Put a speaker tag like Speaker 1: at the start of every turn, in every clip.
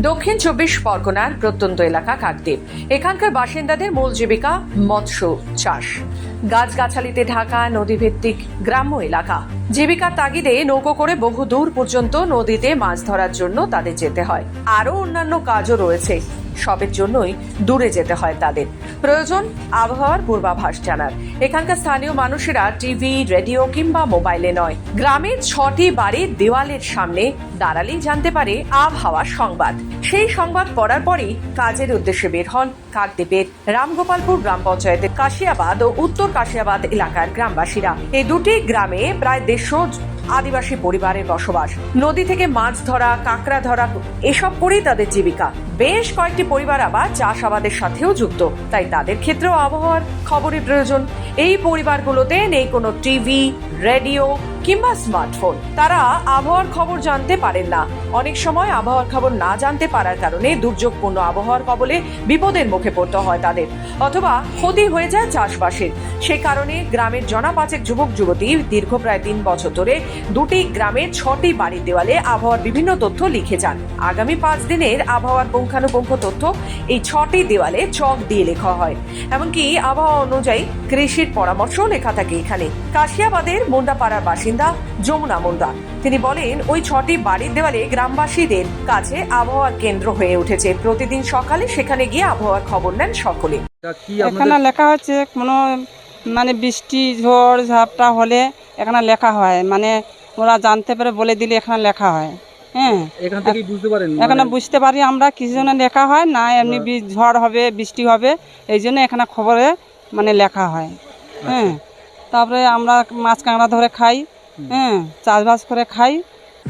Speaker 1: দক্ষিণ চব্বিশ পরগনার প্রত্যন্ত এলাকা কাকদ্বীপ। এখানকার বাসিন্দাদের মূল জীবিকা মৎস্য চাষ। গাছগাছালিতে ঢাকা নদীভিত্তিক গ্রাম্য এলাকা। জীবিকার তাগিদে নৌকো করে বহু দূর পর্যন্ত নদীতে মাছ ধরার জন্য তাদের যেতে হয়। আরও অন্যান্য কাজও রয়েছে। সবের জন্যই দূরে যেতে হয় তাদের। প্রয়োজন, আবহাওয়ার পূর্বাভাস জানার। এখানকার স্থানীয় মানুষেরা টিভি, রেডিও কিংবা মোবাইলে নয়। গ্রামের ছটি বাড়ির দেওয়ালের সামনে দাঁড়ালেই জানতে পারে আবহাওয়ার সংবাদ। সেই সংবাদ পড়ার পরেই কাজের উদ্দেশ্যে বের হন কাকদ্বীপের রামগোপালপুর গ্রাম পঞ্চায়েতের কাশিয়াবাদ ও উত্তর কাশিয়াবাদ এলাকার গ্রামবাসীরা। এই দুটি গ্রামে প্রায় দেড়শো আদিবাসী পরিবারের বসবাস। নদী থেকে মাছ ধরা, কাঁকড়া ধরা, এসব করেই তাদের জীবিকা। বেশ কয়েকটি পরিবার আবার চাষাবাদের সাথেও যুক্ত। তাই তাদের ক্ষেত্রেও আবহাওয়ার খবরের প্রয়োজন। এই পরিবারগুলোতে নেই কোনো টিভি, রেডিও কিংবা স্মার্টফোন তারা আবহাওয়ার খবর জানতে পারেন না। অনেক সময় আবহাওয়ার খবর না জানতে পারার কারণে দুর্যোগপূর্ণ আবহাওয়ার কবলে বিপদের মুখে পড়তে হয় তাদের, অথবা ক্ষতি হয়ে যায় চাষবাসের। সে কারণে গ্রামের জনা পাঁচেক যুবক, যুবতী দীর্ঘ প্রায় তিন বছর ধরে দুটি গ্রামের ছটি বাড়ির দেওয়ালে আবহাওয়ার বিভিন্ন তথ্য লিখে যান। আগামী পাঁচ দিনের আবহাওয়ার পুঙ্খানুপুঙ্খ তথ্য এই ছটি দেওয়ালে চক দিয়ে লেখা হয়। এমনকি আবহাওয়া অনুযায়ী কৃষির পরামর্শও লেখা থাকে এখানে। কাশিয়াবাদের মুন্ডাপাড়ার বাসিন্দা যমুনা মুন্ডা তিনি বলেন ওই ছটি বাড়ির দেওয়ালে গ্রামবাসীদের কাছে আবহাওয়ার কেন্দ্র হয়ে উঠেছে। প্রতিদিন সকালে সেখানে গিয়ে আবহাওয়ার খবর নেন সকলে।
Speaker 2: এখানে লেখা হচ্ছে কোনো মানে বৃষ্টি ঝড় ঝাপটা হলে এখানে লেখা হয়। মানে ওরা জানতে পারে বলে দিলে এখানে লেখা হয়। হ্যাঁ।
Speaker 3: এখান থেকেই বুঝতে পারেন
Speaker 2: এখানে
Speaker 3: মানে
Speaker 2: বুঝতে পারি আমরা কিছু জন্য লেখা হয় না এমনি ঝড় হবে বৃষ্টি হবে এই জন্য এখানে খবরে মানে লেখা হয়। হ্যাঁ। তারপরে আমরা মাছ কাঁকড়া ধরে খাই। হ্যাঁ চাষবাস করে খাই।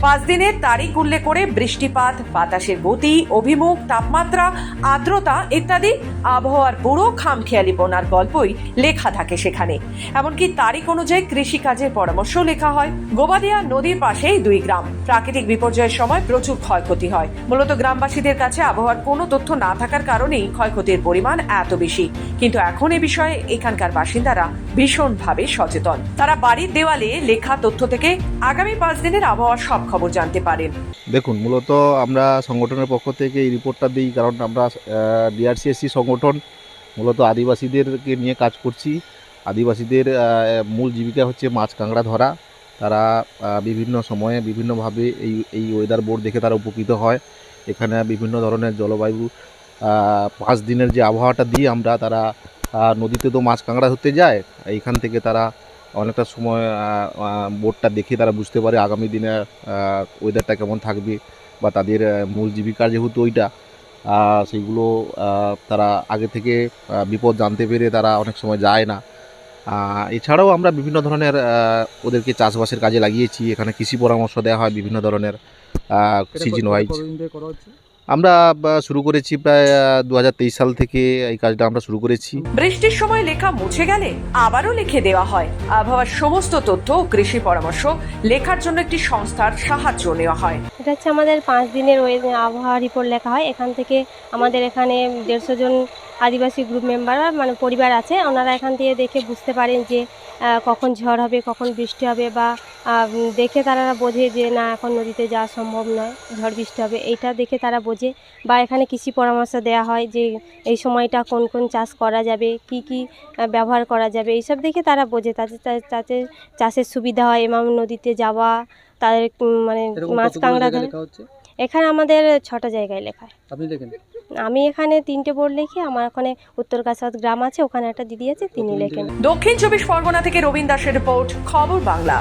Speaker 1: পাঁচ দিনের তারিখ উল্লেখ করে বৃষ্টিপাত, বাতাসের গতি, অভিমুখ, তাপমাত্রা, আর্দ্রতা ইত্যাদি আবহাওয়ার পুরো খামখেয়ালিপনার গল্পই লেখা থাকে সেখানে। এমনকি তারিখ অনুযায়ী কৃষিকাজের পরামর্শ লেখা হয়। গোবাদিয়া নদীর পাশেই দুই গ্রাম। প্রাকৃতিক বিপর্যয়ের সময় প্রচুর ক্ষয়ক্ষতি হয়। মূলত গ্রামবাসীদের কাছে আবহাওয়ার কোনো তথ্য না থাকার কারণেই ক্ষয়ক্ষতির পরিমাণ এত বেশি। কিন্তু এখন এ বিষয়ে এখানকার বাসিন্দারা ভীষণভাবে সচেতন। তারা বাড়ির দেওয়ালে লেখা তথ্য থেকে আগামী পাঁচ দিনের আবহাওয়ার সব খবর জানতে পারেন।
Speaker 4: দেখুন, মূলত আমরা সংগঠনের পক্ষ থেকে এই রিপোর্টটা দিই, কারণ আমরা ডিআরসিএসসি সংগঠন, মূলত আদিবাসীদেরকে নিয়ে কাজ করছি। আদিবাসীদের মূল জীবিকা হচ্ছে মাছ কাঁকড়া ধরা। তারা বিভিন্ন সময়ে বিভিন্নভাবে এই এই ওয়েদার বোর্ড দেখে তারা উপকৃত হয়। এখানে বিভিন্ন ধরনের জলবায়ু পাঁচ দিনের যে আবহাওয়াটা দিই আমরা, তারা নদীতে তো মাছ কাঁকড়া ধরতে যায়, এইখান থেকে তারা অনেকটা সময় বোর্ডটা দেখে তারা বুঝতে পারে আগামী দিনে ওয়েদারটা কেমন থাকবে বা তাদের মূল জীবিকার যেহেতু ওইটা সেইগুলো তারা আগে থেকে বিপদ জানতে পেরে তারা অনেক সময় যায় না। এছাড়াও আমরা বিভিন্ন ধরনের ওদেরকে চাষবাসের কাজে লাগিয়েছি। এখানে কৃষি পরামর্শ দেওয়া হয় বিভিন্ন ধরনের সিজন ওয়াইজ আমরা শুরু করেছি প্রায় দু হাজার তেইশ সাল থেকে এই কাজটা আমরা শুরু করেছি।
Speaker 1: বৃষ্টির সময় লেখা মুছে গেলে আবারও লিখে দেওয়া হয়। আবহাওয়ার সমস্ত তথ্য ও কৃষি পরামর্শ লেখার জন্য একটি সংস্থার সাহায্য নেওয়া হয়।
Speaker 5: এটা হচ্ছে আমাদের পাঁচ দিনের ওই আবহাওয়া রিপোর্ট লেখা হয়। এখান থেকে আমাদের এখানে দেড়শো জন আদিবাসী গ্রুপ মেম্বার মানে পরিবার আছে। ওনারা এখান থেকে দেখে বুঝতে পারেন যে কখন ঝড় হবে কখন বৃষ্টি হবে বা দেখে তারা বোঝে যে না এখন নদীতে যাওয়া সম্ভব নয় ঝড় বৃষ্টি হবে। এইটা দেখে তারা বোঝে বা এখানে কৃষি পরামর্শ দেওয়া হয় যে এই সময়টা কোন কোন চাষ করা যাবে কি কি ব্যবহার করা যাবে এইসব দেখে তারা বোঝে। তাতে তাতে চাষের সুবিধা হয় এবং নদীতে যাওয়া তাদের মানে মাছ কাঁকড়া এখানে আমাদের ছটা জায়গায় লেখা
Speaker 3: আপনি লেখেন
Speaker 5: আমি এখানে তিনটে বোর্ড লিখি আমার ওখানে উত্তর কাছাদ গ্রাম আছে ওখানে একটা দিদি আছে তিনি লেখেন।
Speaker 1: দক্ষিণ চব্বিশ পরগনা থেকে রবীন দাসের রিপোর্ট খবর বাংলা।